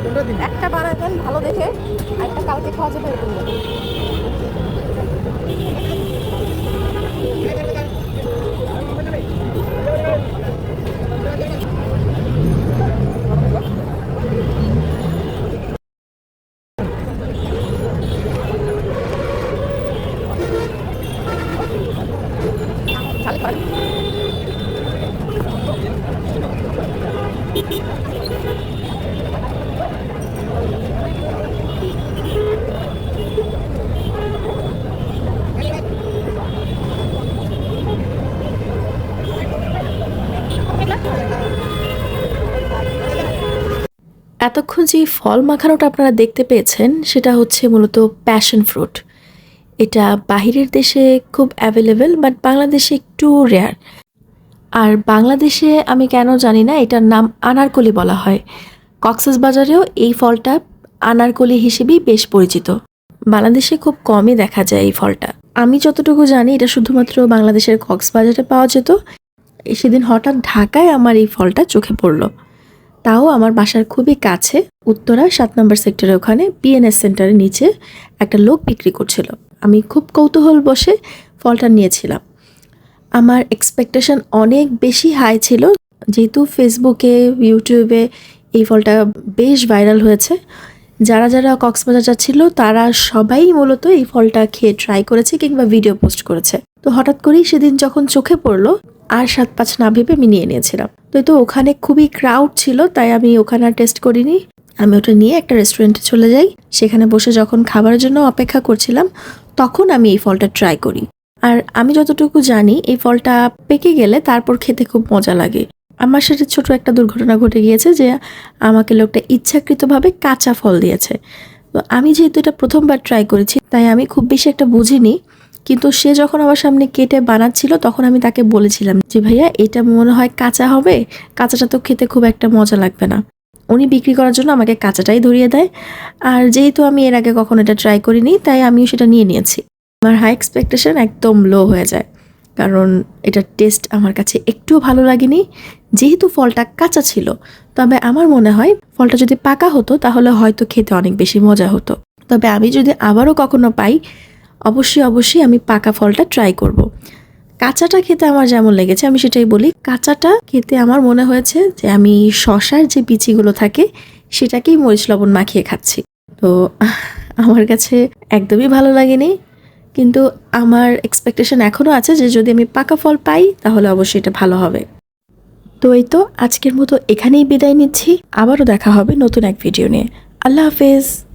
একটা বানায় দেন ভালো দেখে একটা কালকে খাওয়া যাবে এরকম দেন। চালু এতক্ষণ যে ফল মাখানোটা আপনারা দেখতে পেয়েছেন, সেটা হচ্ছে মূলত প্যাশন ফ্রুট এটা বাহিরের দেশে খুব অ্যাভেলেবেল বাট বাংলাদেশে একটু রেয়ার আর বাংলাদেশে আমি কেন জানি না, এটার নাম আনারকলি বলা হয়। কক্সেস বাজারেও এই ফলটা আনারকলি হিসেবেই বেশ পরিচিত। বাংলাদেশে খুব কমই দেখা যায় এই ফলটা। আমি যতটুকু জানি, এটা শুধুমাত্র বাংলাদেশের কক্সবাজারে পাওয়া যেত। সেদিন হঠাৎ ঢাকায় আমার এই ফলটা চোখে পড়ল। তাও আমার বাসার খুবই কাছে, উত্তরা সাত নম্বর সেক্টরের ওখানে বিএনএস সেন্টারের নিচে একটা লোক বিক্রি করছিল। আমি খুব কৌতূহল বসে ফলটা নিয়েছিলাম। আমার এক্সপেকটেশন অনেক বেশি হাই ছিল, যেহেতু ফেসবুকে ইউটিউবে এই ফলটা বেশ ভাইরাল হয়েছে। যারা যারা কক্সবাজার যাচ্ছিল, তারা সবাই মূলত এই ফলটা খেয়ে ট্রাই করেছে কিংবা ভিডিও পোস্ট করেছে। তো হঠাৎ করেই সেদিন যখন চোখে পড়ল আর সাত পাঁচ না ভেবে আমি নিয়ে নিয়েছিলাম। তো তো ওখানে খুবই ক্রাউড ছিল, তাই আমি ওখানে আর টেস্ট করিনি। আমি ওটা নিয়ে একটা রেস্টুরেন্টে চলে যাই। সেখানে বসে যখন খাবারের জন্য অপেক্ষা করছিলাম, তখন আমি এই ফলটা ট্রাই করি। আর আমি যতটুকু জানি, এই ফলটা পেকে গেলে তারপর খেতে খুব মজা লাগে। আমার সাথে ছোট একটা দুর্ঘটনা ঘটে গিয়েছে যে, আমাকে লোকটা ইচ্ছাকৃতভাবে কাঁচা ফল দিয়েছে। তো আমি যেহেতু এটা প্রথমবার ট্রাই করেছি, তাই আমি খুব বেশি একটা বুঝিনি। কিন্তু সে যখন আমার সামনে কেটে বানাচ্ছিল, তখন আমি তাকে বলেছিলাম যে, ভাইয়া, এটা মনে হয় কাঁচা হবে। কাঁচাটা তো খেতে খুব একটা মজা লাগবে না। উনি বিক্রি করার জন্য আমাকে কাঁচাটাই ধরিয়ে দেয়। আর যেহেতু আমি এর আগে কখনো এটা ট্রাই করিনি, তাই আমিও সেটা নিয়ে নিয়েছি। আমার হাই এক্সপেকটেশন একদম লো হয়ে যায়। কারণ এটার টেস্ট আমার কাছে একটুও ভালো লাগেনি। যেহেতু ফলটা কাঁচা ছিল, তবে আমার মনে হয় ফলটা যদি পাকা হতো, তাহলে হয়তো খেতে অনেক বেশি মজা হতো। তবে আমি যদি আবারও কখনো পাই অবশ্যই অবশ্যই আমি পাকা ফলটা ট্রাই করব। কাঁচাটা খেতে আমার যেমন লেগেছে, আমি সেটাই বলি। কাঁচাটা খেতে আমার মনে হয়েছে যে আমি শশার যে বিচিগুলো থাকে, সেটাকেই মরিচ লবণ মাখিয়ে খাচ্ছি। তো, আমার কাছে একদমই ভালো লাগেনি, কিন্তু আমার এক্সপেকটেশন এখনও আছে যে যদি আমি পাকা ফল পাই, তাহলে অবশ্যই এটা ভালো হবে। তো এই তো, আজকের মতো এখানেই বিদায় নিচ্ছি। আবারও দেখা হবে নতুন এক ভিডিও নিয়ে। আল্লাহ হাফেজ।